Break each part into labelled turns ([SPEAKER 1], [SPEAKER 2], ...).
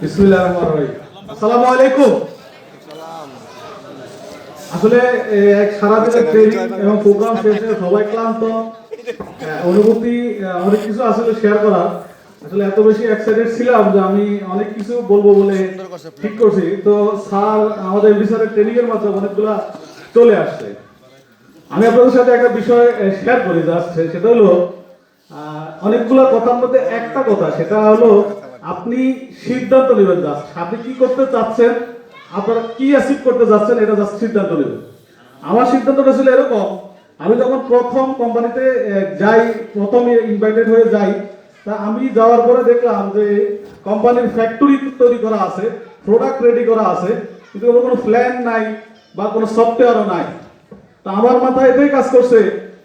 [SPEAKER 1] বিসমিল্লাহির রহমানির রহিম। আসসালামু আলাইকুম আসলে এ, এক সারাদিনের ট্রেনিং এবং প্রোগ্রাম শেষে সবাই ক্লান্ত। অনুভূতি অনেক কিছু আসলে শেয়ার করার। আসলে এত বেশি এক্সাইটেড ছিলাম যে আমি অনেক কিছু বলব বলে ঠিক করছি। তো স্যার আমাদের স্যারের ট্রেনিং এর মাধ্যমে অনেকগুলা চলে আসছে। আমি আপনাদের সাথে একটা বিষয় শেয়ার করি জাস্ট সেটা হলো অনেকগুলো কথার মধ্যে একটা কথা, সেটা হলো আপনি সিদ্ধান্ত নেবেন জাস্ট আপনি কি করতে চাচ্ছেন? আপনারা কি অ্যাচিভ করতে যাচ্ছেন এটা জাস্ট সিদ্ধান্ত নেবেন। আমার সিদ্ধান্তটা ছিল এরকম, আমি যখন প্রথম কোম্পানিতে যাই, প্রথম ইনভাইটেড হয়ে যাই, তা আমি যাওয়ার পরে দেখলাম যে কোম্পানির ফ্যাক্টরি তৈরি করা আছে প্রোডাক্ট রেডি করা আছে, কিন্তু কোনো প্ল্যান নাই বা কোনো সফটওয়্যারও নাই। তা আমার মাথায় এটাই কাজ করছে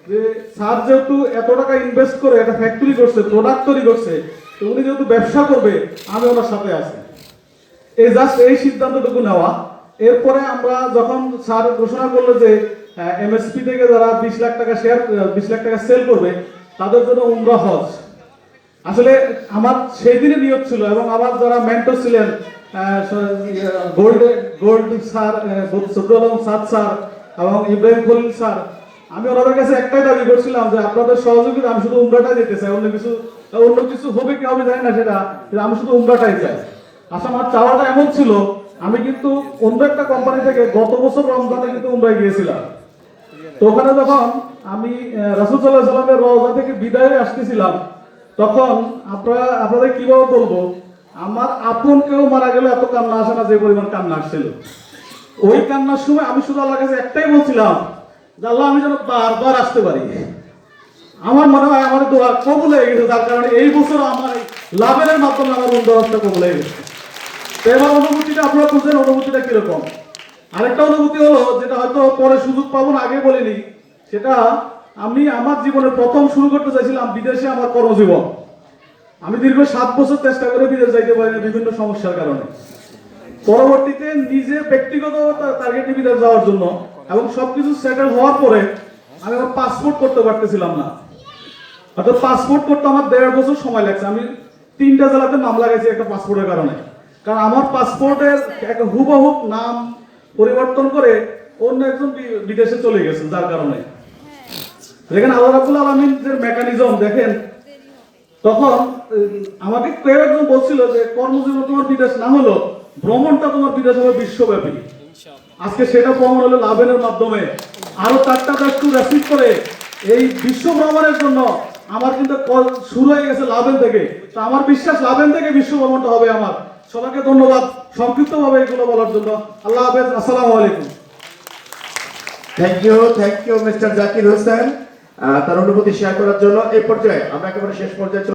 [SPEAKER 1] যে স্যার যেহেতু এত টাকা ইনভেস্ট করে একটা ফ্যাক্টরি করছে প্রোডাক্ট তৈরি করছে, তো উনি যেহেতু ব্যবসা করবে, আমি ওনার সাথে আছি। এই জাস্ট এই সিদ্ধান্তটুকু নেওয়া। এরপরে আমরা যখন স্যার ঘোষণা করল যে এমএসপি থেকে যারা বিশ লাখ টাকা শেয়ার বিশ লাখ টাকা সেল করবে, তাদের জন্য উমরা হজ। আসলে আমার সেই দিনে নিয়োগ ছিল এবং আমার যারা মেন্টর ছিলেন gold gold sir Sabrul Alam Saad sir এবং ইব্রাহিম খলিল স্যার আমি ওনাদের কাছে একটাই দাবি করছিলাম যে আপনাদের সহযোগিতা আমি শুধু উমরাটাই যেতে চাই, অন্য কিছু অন্য কিছু হবে কি হবে জানি না সেটা আমি শুধু উমরাটাই চাই। আচ্ছা আমার চাওয়াটা এমন ছিল, আমি কিন্তু অন্য একটা কোম্পানি থেকে গত বছর রমজানে কিন্তু উমরায় গিয়েছিলাম। তো ওখানে যখন আমি রাসুল সাল্লাহ সাল্লামের রওজা থেকে বিদায় আসতেছিলাম, তখন আপনারা, আপনাদের কীভাবে বলব, আমার আপন কেউ মারা গেলে এত কান্না আসে না, যে পরিমাণ কান্না আসছিল। ওই কান্নার সময় আমি শুধু আল্লাহর কাছে একটাই বলছিলাম আল্লাহ আমি যেন বারবার আসতে পারি। আমার মনে হয় আমার দোয়া কবুল হয়ে গেছে, যার কারণে এই বছর আমার লাভের মাধ্যমে আমার বন্ধুবাসটা কবুল হয়ে গেছে। তো এবার অনুভূতিটা আপনারা বুঝছেন অনুভূতিটা কীরকম? আরেকটা অনুভূতি হলো, যেটা হয়তো পরে সুযোগ পাবো না, আগে বলিনি, সেটা আমি আমার জীবনে প্রথম শুরু করতে চাইছিলাম বিদেশে আমার কর্মজীবন। আমি দীর্ঘ সাত বছর চেষ্টা করে বিদেশ যাইতে পারি না বিভিন্ন সমস্যার কারণে। পরবর্তীতে নিজে ব্যক্তিগত টার্গেটে বিদেশ যাওয়ার জন্য এবং সবকিছু সেটেল হওয়ার পরে আমি আমার পাসপোর্ট করতে পারতেছিলাম না। অর্থাৎ পাসপোর্ট করতে আমার দেড় বছর সময় লাগছে। আমি তিনটা জেলাতে মামলা গেছি একটা পাসপোর্টের কারণে। কারণ আমার পাসপোর্টের এক হুবহু নাম পরিবর্তন করে অন্য একজন বিদেশে চলে গেছে, যার কারণে। দেখেন আল্লাহ রাবুল আলমিনের মেকানিজম দেখেন, তখন আমাকে কেউ একজন বলছিল যে কর্মজীবন তোমার বিদেশ না হলো ভ্রমণটা তোমার বিদেশ হবে বিশ্বব্যাপী। আজকে সেটা প্রমাণ হলো লাভেনের মাধ্যমে। আরও চারটা দেশ টু রেসিভ করে। এই বিশ্ব ভ্রমণের জন্য আমার কিন্তু কল শুরু হয়ে গেছে লাভেন থেকে। তো আমার বিশ্বাস লাভেন থেকে বিশ্ব ভ্রমণটা হবে আমার। সবাইকে ধন্যবাদ সংক্ষিপ্তভাবে এগুলো বলার জন্য। আল্লাহ হাফেজ, আসসালামু আলাইকুম।
[SPEAKER 2] Thank you thank you mister Zakir Hossain. তার অনুভূতি শেয়ার করার জন্য। এই পর্যায়ে আমরা একেবারে শেষ পর্যায়ে